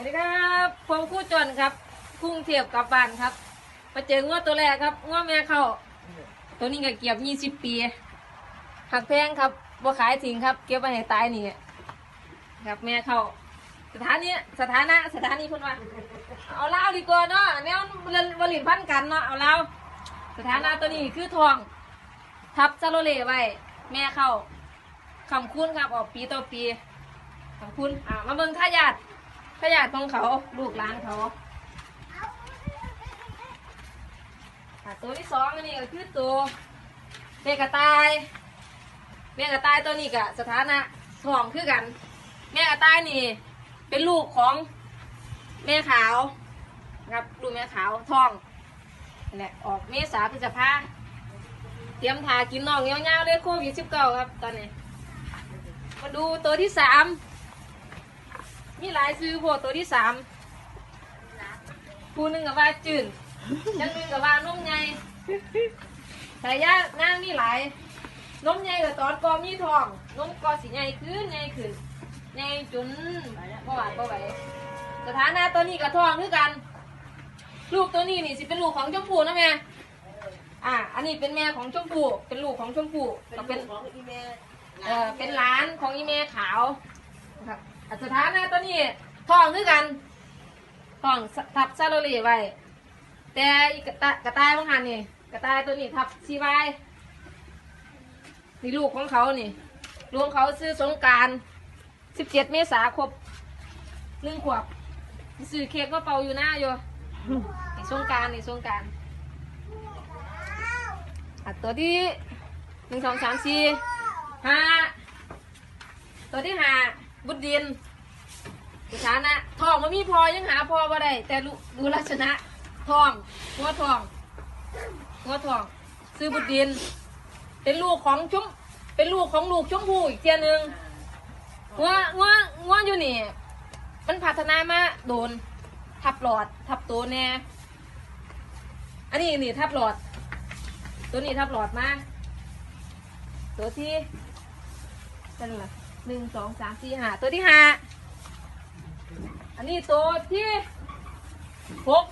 วัสดีครับผมคู่จนครับพุ่งเทียบกับบ้านครับมาเจองวดตัวแรกครับงวดแม่เข้าตัวนี้ก็เก็บยี่สิบปีหักแพงครับบ่ขายทิ้งครับ เก็บไว้ให้ตายนี่ครับแม่เข้าสถานีสถานะสถานีเพิ่นว่าเอาเล่าดีกว่าเนาะแนวบริพันกันเนาะเอาเล่าสถานะตัวนี้คือทอง ทับซาโลเลไว้ แม่เข้าคำคุ้นครับออกปีต่อปีคำคุ้นอ่ามาเบิ่งทายาท ทายาทของเขาลูกหลานเขาตัวที่สองอันนี้ก็คือตัวเมกระต่ายแม่กระต่ายตัวนี้กะสถานะทองคือกัน แม่กระต่ายนี่ เป็นลูกของแม่ขาวครับลูกแม่ขาวทองนั่แหละออกเมษาพฤษภาเตรียมทากินน้องเงี้ยวๆเลยโควิดสิบเก้าครับตอนนี้ มาดูตัวที่สาม มีหลายซื้อพวกตัวที่สามผู้หนึ่งกับว่าจืนยังหนึ่งกับว่านุ่มใหญ่แต่ย่านางมีหลายนมใหญ่กับตอนกอมีทองนมกอสีใหญ่ขึ้นใหญ่ขึ้นใหญ่จนบ่ไหวบ่ไหวสถานะตัวนี้กับทองคือกัน ลูกตัวนี้นี่สิเป็นลูกของชมพู่นะแม่อ่าอันนี้เป็นแม่ของชมพู่เป็นลูกของชมพู่ก็เป็นของอีเมลเออเป็นร้านของอีเมขาวนะครับอัน สถานะตัวนี้ทองคือกันทองทับซาโลลีไว้ แต่อีกระตกระต่ายบางหันนี่กระต่ายตัวนี้ทับซีไว้นี่ลูกของเขานี่ลูกของเขาซื้อสงการสิบเจ็ดเมษาครบหนึ่งขวบซื้อเค้กมาเป่าอยู่หน้าอยู่ในสงการในสงการอะตัวที่หนึ่งสองสามสี่ห้าตัวที่ห้า บุดดินสถานะทองมันมีพอยังหาพอบ่ได้แต่รู้ดูลักษณะทองหัวทองหัวทองซื้อบุดดิน เป็นลูกของชุ่มเป็นลูกของลูกชมพูอีกเทียหนึงงัวงัวงัวอยู่นี่ มันพัฒนามาโดน ทับหลอด ทับตัวแน่อันนี้นี่ทับหลอด ตัวนี้ทับหลอดมาตัวที่เป็นอะไร หนึ่งสองสามสี่ห้าตัวที่ห้าอันนี้ตัวที่หก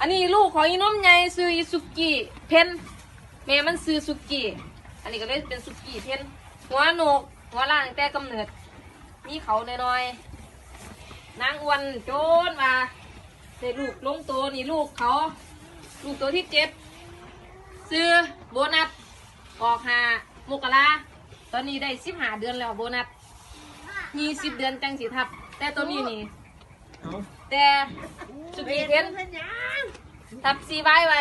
อันนี้ลูกของอีน้มใหญ่ซื้ออิซุกิเพนแม่มันซื้อซุกิอันนี้ก็เลยเป็นซุกิเพนหัวโหนกหัวล่างแต่กำเนิด มีเขาน้อยๆนางอ้วนโจนมาเด็ลูกลงตัวนี่ลูกเขา ลูกตัวที่เจ็ดซื้อโบนัสออกหามกรา ตอนนี้ได้สิบห้าเดือนแล้วโบนัสยี่สิบเดือนจังสีทับ แต่ตัวนี้นี่เอาแต่สุกีเพนเพิ่นยังทับซีไว้ไว้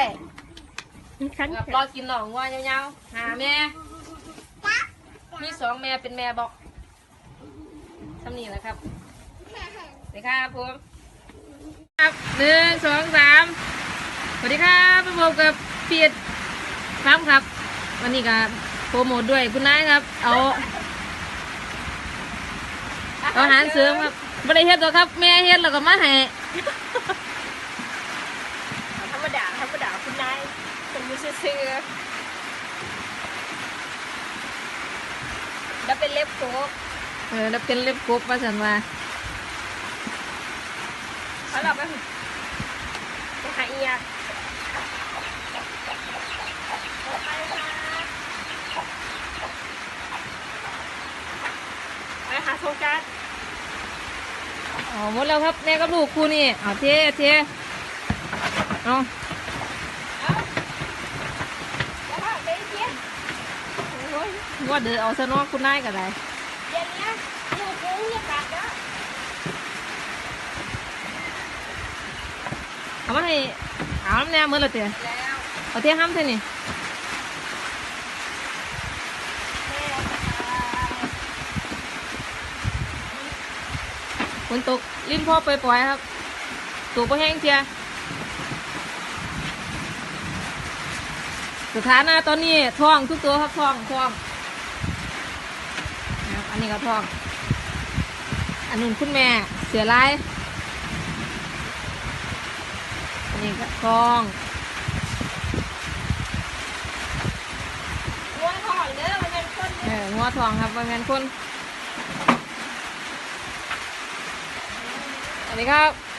ขันครับรอกินหนองงัวยาวๆหาแม่มีสองแม่เป็นแม่บอกทำนี่แหละครับสวัสดีครับผมครับหนึ่งสองสามสวัสดีครับมาพบกับเพียรครับครับ วันนี้ก็ โปรโมทด้วยคุณนายครับ เอา เอาอาหารเสริมครับบริเฮ็ดหรอกครับ แม่เฮ็ดแล้วก็มาให้ธรรมดาธรรมดาคุณนายเป็นมือซื่อๆแล้วเป็นเล็บโคกเออแล้วเป็นเล็บกบว่าสันว่าเขาเราไปไปหาเอีย ไปหาโซกัสอ๋อหมดแล้วครับแม่กับลูกครูนี่เอาเทเทเอาแล้วก็ไปเที่ยโอ้ยว่าเดือเอาซะเนาะคุณนายก็ได้เย็นเนี้ยลูกกุ้งเนี่ยกัดแล้วเอามาให้เอาน้ำแน่มือละเตี้ยแล้วเอาเทห้ามเท่านี่ แม่ ฝ นตกลิ้นพ่อปล่อยๆครับตกไปแห้งเทียสถานะตอนนี้ท้องทุกตัวครับท้องท้องนะครับอันนี้ก็ท้อง อันนู้นคุณแม่เสือลาย อันนี้ก็ท้องง่วงห่อนเด้อมันเป็นคนเอองัวทองครับว่าแมนคน สวัสดีครับ